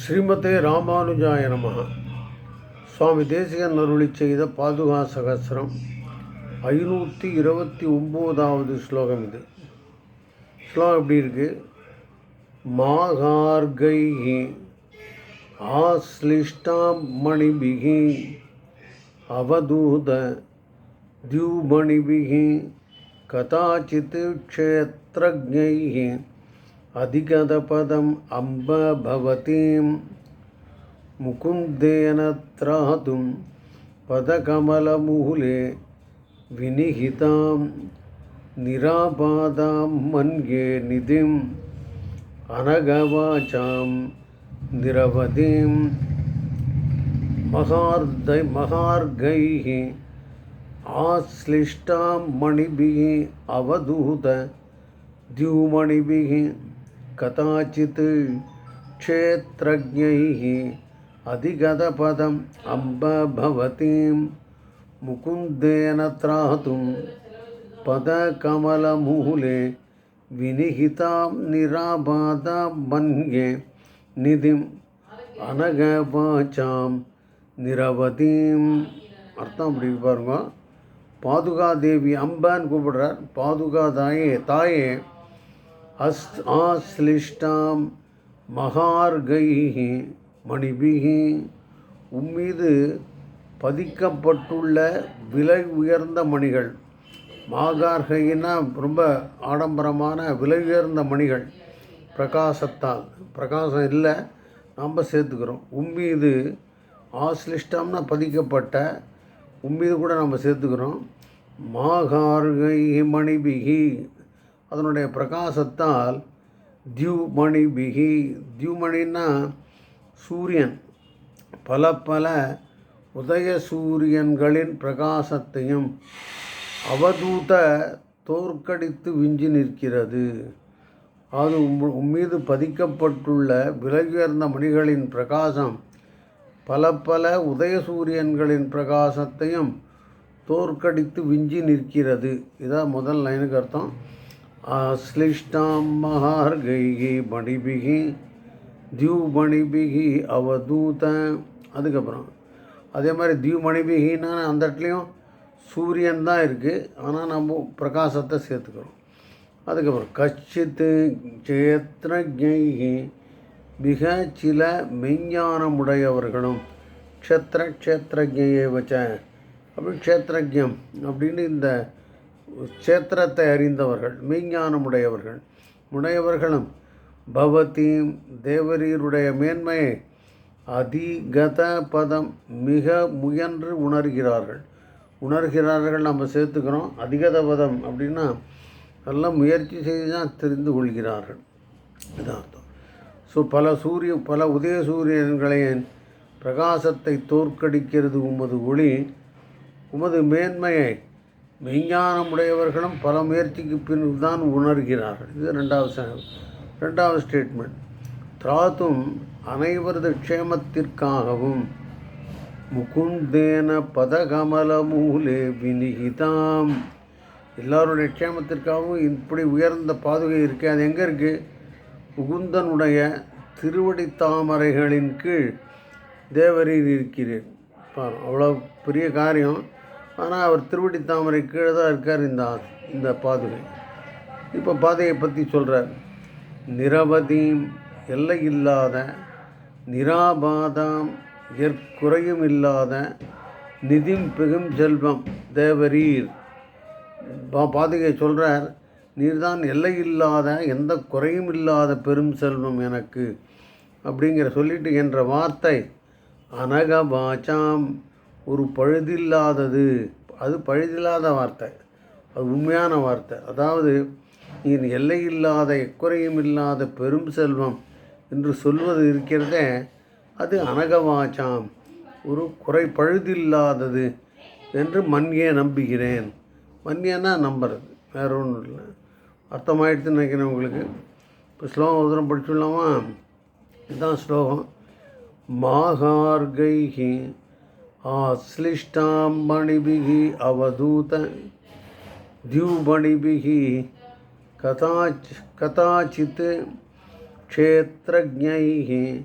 ஸ்ரீமதே ராமானுஜாய நம. சுவாமி தேசிகன் அருளி செய்த பாதுகா சகசிரம் ஐநூற்றி இருபத்தி ஒம்போதாவது ஸ்லோகம் இது. ஸ்லோகம் எப்படி இருக்கு? மாகார்கை ஆஸ்லிஷ்டாம் மணிபிகி அவதூத தியூமணிபிகி கதாச்சித் க்ஷேத்ரஜை अधिगतपदम् अम्ब भवतीं मुकुन्देन त्रातुं पदकमलमूले विनिहितां निरापादां मन्ये निधिम् अनगवाचां निरवधिं महार्दै महार्गैः आश्लिष्टां मणिभिः अवधूत द्युमणिभिः कदाचित् क्षेत्रज्ञैः अधिगतपदम् अम्ब भवतीं मुकुन्देन त्रातुं पदकमलमूले विनिहितां निराबाधां मन्ये निधिम् अनगवाचां निरवधिम् அர்த்தம் அப்படி பாருங்க பாதுகா தேவி அம்பான்னு கூப்பிடுறார் பாதுகா தாயே தாயே அஸ் ஆஸ்லிஷ்டாம் மகார்கைஹி மணிபிகி உம்மீது பதிக்கப்பட்டுள்ள விலை உயர்ந்த மணிகள். மாகார்கைன்னா ரொம்ப ஆடம்பரமான விலை உயர்ந்த மணிகள். பிரகாசத்தால். பிரகாசம் இல்லை நம்ம சேர்த்துக்கிறோம். உம்மீது ஆஸ்லிஷ்டம்னா பதிக்கப்பட்ட உம்மீது கூட நம்ம சேர்த்துக்கிறோம். மாகார்கை மணிபிகி அதனுடைய பிரகாசத்தால் தியூமணி பிகி தியூமணின்னா சூரியன். பல பல உதய சூரியன்களின் பிரகாசத்தையும் அவதூத தோற்கடித்து விஞ்சி நிற்கிறது. அது உம் உம்மீது பதிக்கப்பட்டுள்ள விலையுயர்ந்த மணிகளின் பிரகாசம் பல பல உதய சூரியன்களின் பிரகாசத்தையும் தோற்கடித்து விஞ்சி நிற்கிறது. இதான் முதல் லைனுக்கு அர்த்தம். அஸ்லிஷ்டாம் மகார்கைகி மணிபிகி தியூமணிபிகி அவதூத அதுக்கப்புறம் அதே மாதிரி தியூமணிபிகின்னா அந்த இடத்துலையும் சூரியன் தான் இருக்குது ஆனால் நம்ம பிரகாசத்தை சேர்த்துக்கிறோம். அதுக்கப்புறம் கச்சித்து சேத்ரஜைகி மிக சில மெஞ்ஞானமுடையவர்களும் க்ஷத்ர க்ஷேத்திரஜையை வச்ச அப்படி க்ஷேத்திரஜம் அப்படின்னு இந்த க்ஷேத்திரத்தை அறிந்தவர்கள் மெய்ஞானமுடையவர்கள் உடையவர்களும் பவதீம் தேவரீருடைய மேன்மையை அதிகத பதம் மிக முயன்று உணர்கிறார்கள். உணர்கிறார்கள் நம்ம சேர்த்துக்கிறோம். அதிகத பதம் அப்படின்னா நல்லா முயற்சி செய்து தான் தெரிந்து கொள்கிறார்கள். இதான் அர்த்தம். ஸோ பல சூரிய பல உதய சூரியன்களின் பிரகாசத்தை தோற்கடிக்கிறது உமது ஒளி உமது மேன்மையை மெய்ஞானமுடையவர்களும் பல முயற்சிக்கு பின் தான் உணர்கிறார்கள். இது ரெண்டாவது ரெண்டாவது ஸ்டேட்மெண்ட் திராத்தும் அனைவரது க்ஷேமத்திற்காகவும் முகுந்தேன பதகமலமூலே வினிகிதாம். எல்லாருடைய க்ஷேமத்திற்காகவும் இப்படி உயர்ந்த பாதுகை இருக்குது அது எங்கே இருக்குது முகுந்தனுடைய திருவடி தாமரைகளின் கீழ். தேவரீர் இருக்கிறேன். பாரு அவ்வளோ பெரிய காரியம். ஆனால் அவர் திருவடி தாமரை கீழே தான் இருக்கார் இந்த இந்த பாதுகை. இப்போ பாதையை பற்றி சொல்கிறார் நிரவதியும் எல்லை இல்லாத நிராபாதாம் எற்குறையும் இல்லாத நிதிம் பெகும் செல்வம் தேவரீர். பா- பாதுகை சொல்கிறார் நீர்தான் எல்லை இல்லாத எந்த குறையும் இல்லாத பெரும் செல்வம் எனக்கு. அப்படிங்கிற சொல்லிட்டு என்ற வார்த்தை அனக வாச்சாம் ஒரு பழுதில்லாதது. அது பழுதில்லாத வார்த்தை. அது உண்மையான வார்த்தை. அதாவது நீர் எல்லையில்லாத எக்குறையும் இல்லாத பெரும் செல்வம் என்று சொல்வது இருக்கிறதே அது அனகவாச்சாம். ஒரு குறை பழுதில்லாதது என்று மண்யே நம்புகிறேன். மன்யன்னா நம்புறது வேற ஒன்றும் இல்லை. அர்த்தமாயிடுச்சுன்னு நினைக்கிறேன் உங்களுக்கு. இப்போ ஸ்லோகம் உதரம் தரம் படிச்சுடலாமா? இதுதான் ஸ்லோகம். மாகார்கைஹி आश्लिष्टा मणिभिः अवधूत, द्युमणिभिः कदाच कदाचित् क्षेत्रज्ञैः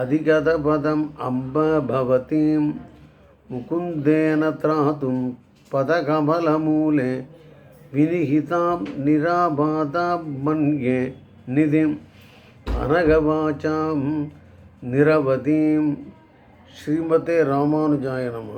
अधिगतपदम् अम्ब भवतीं। मुकुन्देन त्रातुं पदकमलमूले विनिहितां निराबाधां मन्ये निधिम्। ஸ்ரீமதே ராமானுஜாய நம